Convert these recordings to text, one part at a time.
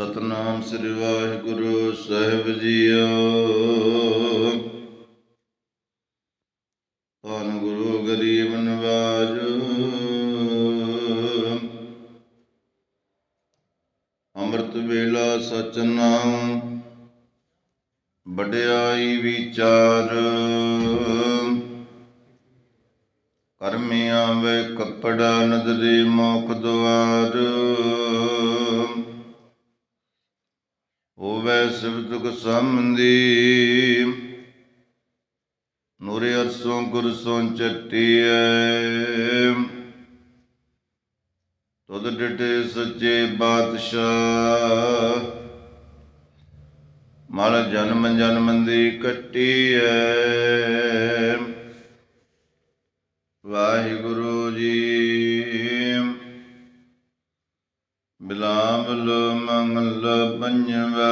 ਸਤਨਾਮ ਸ੍ਰੀ ਵਾਹਿਗੁਰੂ ਸਾਹਿਬ ਜੀਓ। ਧੰਨ ਗੁਰੂ ਗਰੀਬ ਨਵਾਜ। ਅੰਮ੍ਰਿਤ ਵੇਲਾ ਸਚ ਨਾਮ ਵਡਿਆਈ ਵਿਚਾਰ। ਕਰਮਿਆਂ ਵੇ ਕੱਪੜਾ ਨਦਰੀ ਮੋਖ ਦੁਆਰ। ਹੋਵੇ ਸਿਵਤੁਕ ਸੰਬੰਦੀ ਨੂਰੇ ਅਰਸੋਂ ਗੁਰਸੋਂ ਚੱਟੀਐ ਤੁਧ ਡਿਟੇ ਸੱਚੇ ਬਾਦਸ਼ਾਹ। ਮਲ ਜਨਮ ਜਨਮ ਦੀ ਕੱਟੀਐ। ਵਾਹਿਗੁਰੂ ਜੀ। ਬਿਲਾਵਲ ਮੰਗਲ ਪੰਜਵਾ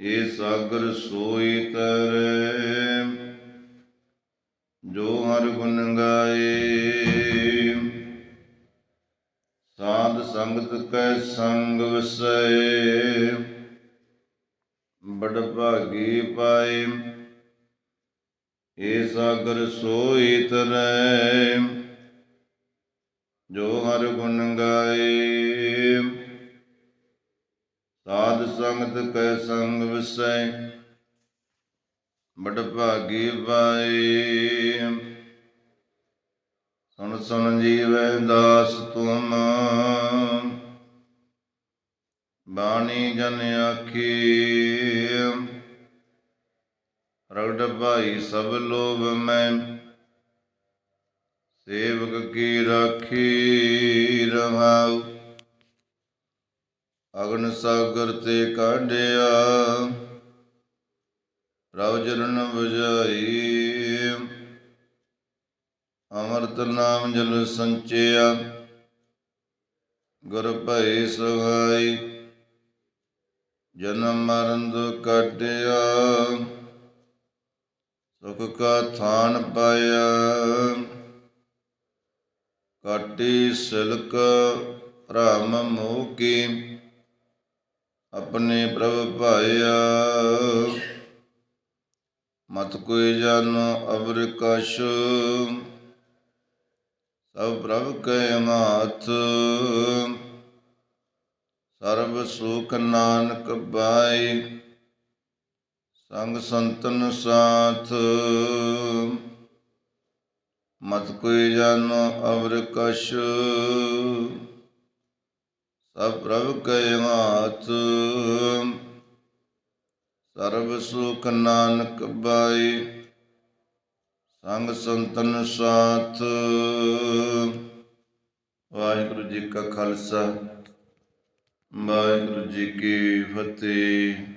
ਏ ਸਾਗਰ ਸੋਈ ਤਰੇ, ਜੋ ਹਰ ਗੁਣ ਗਾਏ। ਸਾਧ ਸੰਗਤ ਕੈ ਸੰਗ ਵਸੈ, ਬੜ ਭਾਗੀ ਪਾਏ। ਏ ਸਾਗਰ ਸੋਈ ਤਰੈ, ਜੋ ਹਰ ਗੁਣ ਗਾਏ। ਸਾਧ ਸੰਗਤ ਕੈ ਸੰਗ ਵਿਸੈ ਬੜ ਭਾਗੀ ਪਾਏ ਸੁਣ ਸੁਣ ਜੀਵੈ ਦਾਸ ਤੁਮ, ਬਾਣੀ ਜਨ ਆਖੀ। ਰਗੜ ਭਾਈ ਸਭ ਲੋਭ ਮੈਂ, ਸੇਵਕ ਕੀ ਰਾਖੀ। ਅਗਨ ਸਾਗਰ ਤੇ ਕਾਢਿਆ। ਰਵ ਜਰਨ ਬੁਝਾਈ। ਅਮਰਤ ਨਾਮ ਜਲ ਸੰਚਿਆ। ਗੁਰ ਭੈ ਸਹਾਈ। ਜਨਮ ਮਰਨ ਦੁ ਕਾਟਿਆ ਸੁਖ ਕਾ ਥਾਨ ਪਾਇਆ। ਕਾਟੀ ਸਿਲਕ ਰਾਮ ਮੋਹ ਕੀ। ਆਪਣੇ ਪ੍ਰਭ ਭਾਇਆ। ਮਤ ਕੋਈ ਜਾਨੋ ਅਵਰ ਕਛ, ਸਭ ਪ੍ਰਭ ਕੈ ਮਾਥ ਸਰਬ ਸੁਖ ਨਾਨਕ ਬਾਈ ਸੰਗ ਸੰਤਨ ਸਾਥ। ਮਤ ਕੋਈ ਜਾਨੋ ਅਵਰ ਕਛ ਸਭ ਪ੍ਰਭ ਕੈ ਮਾਤ ਸਰਬ ਸੁਖ ਨਾਨਕ ਬਾਈ, ਸੰਗ ਸੰਤਨ ਸਾਥ। ਵਾਹਿਗੁਰੂ ਜੀ ਕਾ ਖਾਲਸਾ, ਵਾਹਿਗੁਰੂ ਜੀ ਕੀ ਫਤਿਹ।